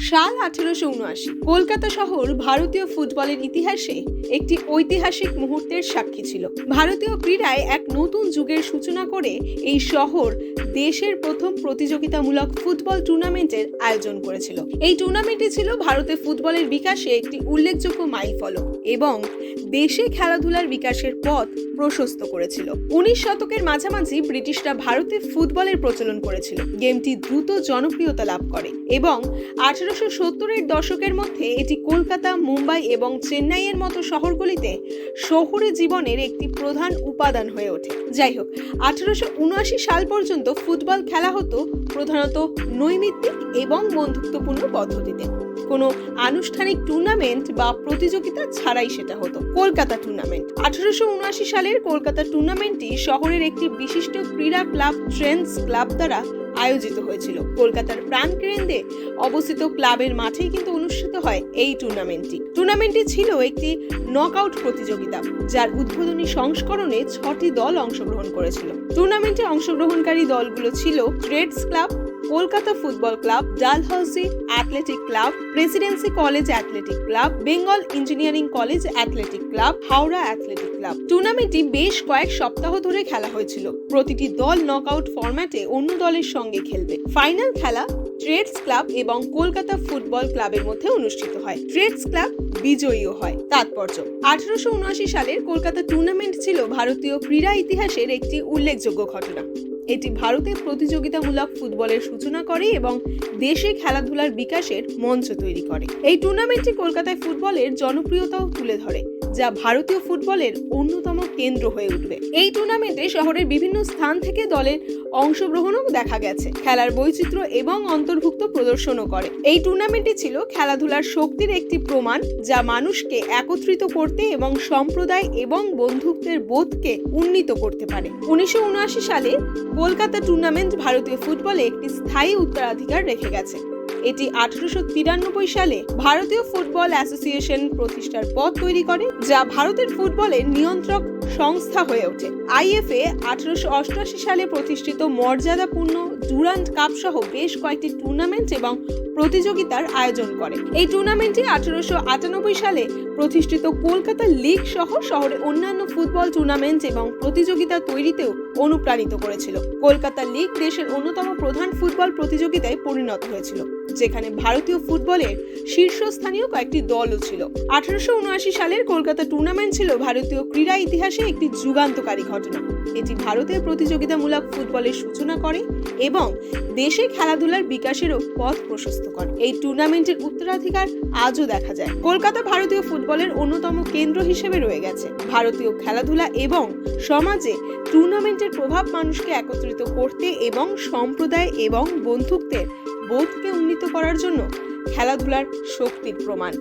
সাল আঠেরোশো উনআশি। কলকাতা শহর ভারতীয় ফুটবলের ইতিহাসে একটি ঐতিহাসিক মুহূর্তের সাক্ষী ছিল। ভারতীয় ক্রীড়ায় এক নতুন যুগের সূচনা করে এই শহর দেশের প্রথম প্রতিযোগিতামূলক ফুটবল টুর্নামেন্টের আয়োজন করেছিল। এই টুর্নামেন্টটি ছিল ভারতের ফুটবলের বিকাশে একটি উল্লেখযোগ্য মাইলফলক এবং দেশে খেলাধুলার বিকাশের পথ প্রশস্ত করেছিল। উনিশ শতকের মাঝামাঝি ব্রিটিশরা ভারতে ফুটবলের প্রচলন করেছিল। গেমটি দ্রুত জনপ্রিয়তা লাভ করে এবং আঠারোশো সত্তরের দশকের মধ্যে এটি কলকাতা, মুম্বাই এবং চেন্নাইয়ের মতো শহরগুলিতে শহুরে জীবনের একটি প্রধান উপাদান হয়ে ওঠে। যাই হোক, আঠারোশো উনআশি সাল পর্যন্ত ফুটবল খেলা হতো প্রধানত নৈমিত্তিক এবং বন্ধুত্বপূর্ণ পদ্ধতিতে। কোনো আনুষ্ঠানিক টুর্নামেন্ট বা প্রতিযোগিতা ছাড়াই সেটা হতো। কলকাতা টুর্নামেন্ট আঠারোশো উনআশি সালের কলকাতা টুর্নামেন্টটি শহরের একটি বিশিষ্ট ক্রীড়া ক্লাব ট্রেন্ডস ক্লাব দ্বারা আয়োজিত হয়েছিল। কলকাতার প্রাণকেন্দ্রে অবস্থিত ক্লাবের মাঠেই কিন্তু অনুষ্ঠিত হয় এই টুর্নামেন্টটি টুর্নামেন্টটি ছিল একটি নকআউট প্রতিযোগিতা, যার উদ্বোধনী সংস্করণে ছটি দল অংশগ্রহণ করেছিল। টুর্নামেন্টে অংশগ্রহণকারী দলগুলো ছিল Trades Club Kolkata Football Club Dalhousie Athletic Club, Presidency College Athletic Club, Bengal Engineering College Athletic Club, Howrah Athletic Club. টুর্নামেন্টটি বেশ কয়েক সপ্তাহ ধরে খেলা হয়েছিল। প্রতিটি দল নকআউট ফরম্যাটে অন্য দলের সঙ্গে খেলবে। ফাইনাল খেলা ট্রেডস ক্লাব এবং কলকাতা ফুটবল ক্লাবের মধ্যে অনুষ্ঠিত হয়। ট্রেডস ক্লাব বিজয়ীও হয়। তাৎপর্য, আঠারোশো উনআশি সালের কলকাতা টুর্নামেন্ট ছিল ভারতীয় ক্রীড়া ইতিহাসের একটি উল্লেখযোগ্য ঘটনা। এটি ভারতের প্রতিযোগিতামূলক ফুটবলের সূচনা করে এবং দেশে খেলাধুলার বিকাশের মঞ্চ তৈরি করে। এই টুর্নামেন্টটি কলকাতায় ফুটবলের জনপ্রিয়তাও তুলে ধরে, যা ভারতীয় ফুটবলের অন্যতম কেন্দ্র হয়ে উঠবে। এই টুর্নামেন্টে শহরের বিভিন্ন স্থান থেকে দলের অংশগ্রহণও দেখা গেছে। খেলার বৈচিত্র্য এবং অন্তর্ভুক্ত প্রদর্শনও করে। এই টুর্নামেন্টটি ছিল খেলাধুলার শক্তির একটি প্রমাণ যা মানুষকে একত্রিত করতে এবং সম্প্রদায় এবং বন্ধুত্বের বোধকে উন্নীত করতে পারে। উনিশশো উনআশি সালে কলকাতা টুর্নামেন্ট ভারতীয় ফুটবলে একটি স্থায়ী উত্তরাধিকার রেখে গেছে। এটি আঠারোশো তিরানব্বই সালে ভারতীয় ফুটবল অ্যাসোসিয়েশন প্রতিষ্ঠার পথ তৈরি করে, যা ভারতের ফুটবলের নিয়ন্ত্রক সংস্থা হয়ে ওঠে। আইএফএ আঠারোশো অষ্টআশি সালে প্রতিষ্ঠিত মর্যাদাপূর্ণ ডুরান্ট কাপ সহ বেশ কয়েকটি টুর্নামেন্ট এবং প্রতিযোগিতার আয়োজন করে। এই টুর্নামেন্টটি আঠারোশো আটানব্বই সালে প্রতিষ্ঠিত কলকাতা লিগ সহ শহরে অন্যান্য ফুটবল টুর্নামেন্ট এবং প্রতিযোগিতা তৈরিতেও অনুপ্রাণিত করেছিল। কলকাতা লিগ দেশের অন্যতম প্রধান ফুটবল প্রতিযোগিতায় পরিণত হয়েছিল, যেখানে ভারতীয় ফুটবলের শীর্ষস্থানীয় কয়েকটি দলও ছিল। আঠারোশো উনআশি সালের কলকাতা টুর্নামেন্ট ছিল ভারতীয় ক্রীড়া ইতিহাসে একটি যুগান্তকারী ঘটনা। এটি ভারতের প্রতিযোগিতামূলক ফুটবলের সূচনা করে এবং দেশে খেলাধুলার বিকাশেরও পথ প্রশস্ত করে। এই টুর্নামেন্টের উত্তরাধিকার আজও দেখা যায়। কলকাতা ভারতীয় ফুটবলের অন্যতম কেন্দ্র হিসেবে রয়ে গেছে। ভারতীয় খেলাধুলা এবং সমাজে টুর্নামেন্টের প্রভাব মানুষকে একত্রিত করতে এবং সম্প্রদায় এবং বন্ধুত্বের বোধকে উন্নীত করার জন্য খেলাধুলার শক্তির প্রমাণ।